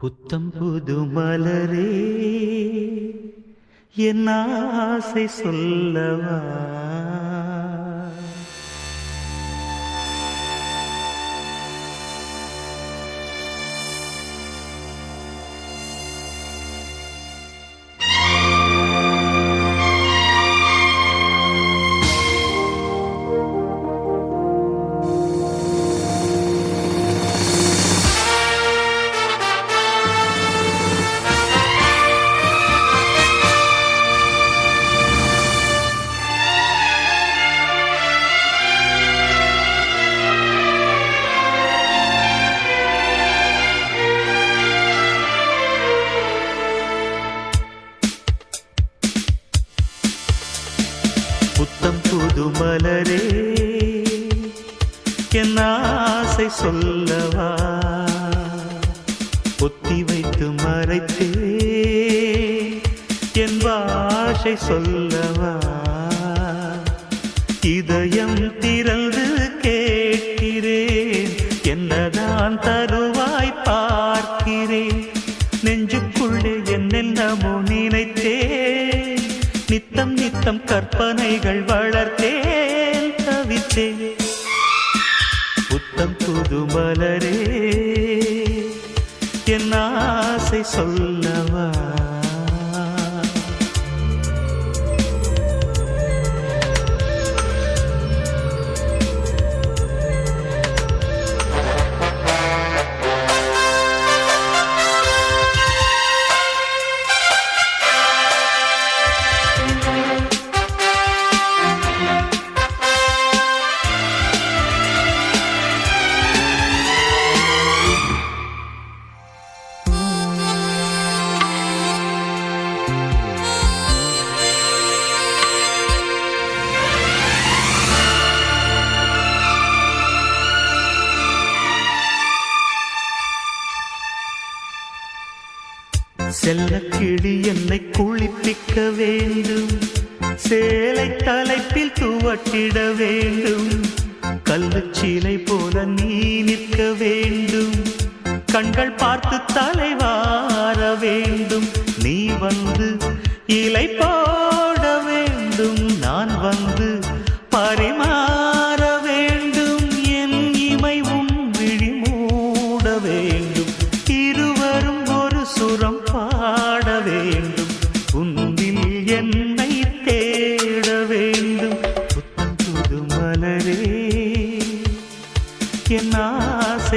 புத்தம் புது மலரே என் ஆசை சொல்லவா? புத்தம் புது மலரே என் ஆசை சொல்லவா? பொத்தி வைத்து மறைத்தே. என் பாஷை சொல்லவா? இதயம் திறந்து கேட்கிறேன். என்னதான் தருவாய் பார்க்கிறேன். நெஞ்சுக்குள்ளே என்னென்னமோ நினைத்தேன் நித்தம் நித்தம் கற்பனைகள் வளர்த்தேன் தவித்தேன் புத்தம் புது மலரே என் ஆசை சொல்லவா செல்ல கிளி என்னை குளிப்பிக்க வேண்டும். சேலை தலைப்பில் துவட்டிட வேண்டும். கல்லுச்சீலை போல நீ நிற்க வேண்டும். கண்கள் பார்த்து தலைவார வேண்டும். நீ வந்து இலை போட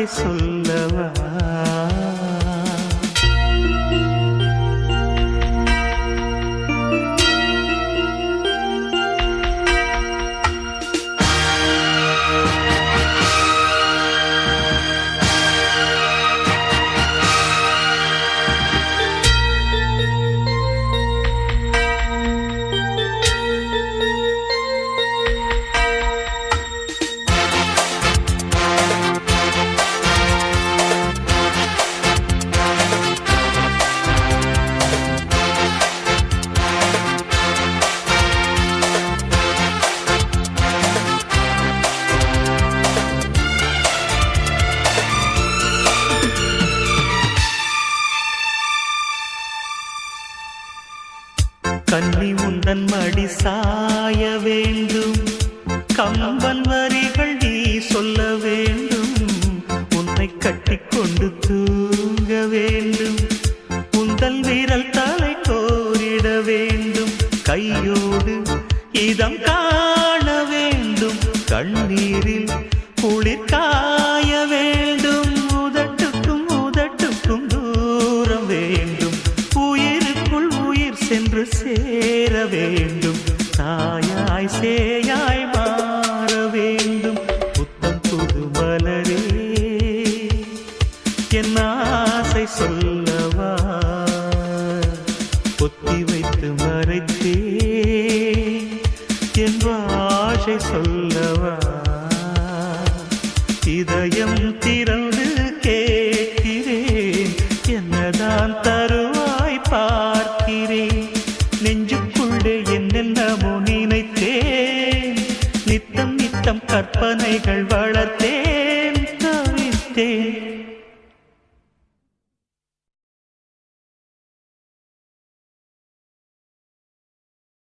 ஆசை கன்னி உந்தன் மடி சாய வேண்டும். கம்பன் வரிகள் நீ சொல்ல வேண்டும். உன்னை கட்டிக்கொண்டு தூங்க வேண்டும். உந்தல் வீரல் தலை கோரிட வேண்டும். கையோடு இதம் காண வேண்டும். கண்ணீரில் குளிர்கா சேர வேண்டும் தாயாய் சேயாய் மாற வேண்டும். புத்தம் புது மலரே என் ஆசை சொல்லவா? பொத்தி வைத்து மறைத்தே என் ஆசை சொல்லவா? இதயம் திறந்து கேட்கிறேன். என்னதான் தருவாய் பார்க்கிறேன். கற்பனைகள் வளர்த்தேன் தவித்தேன்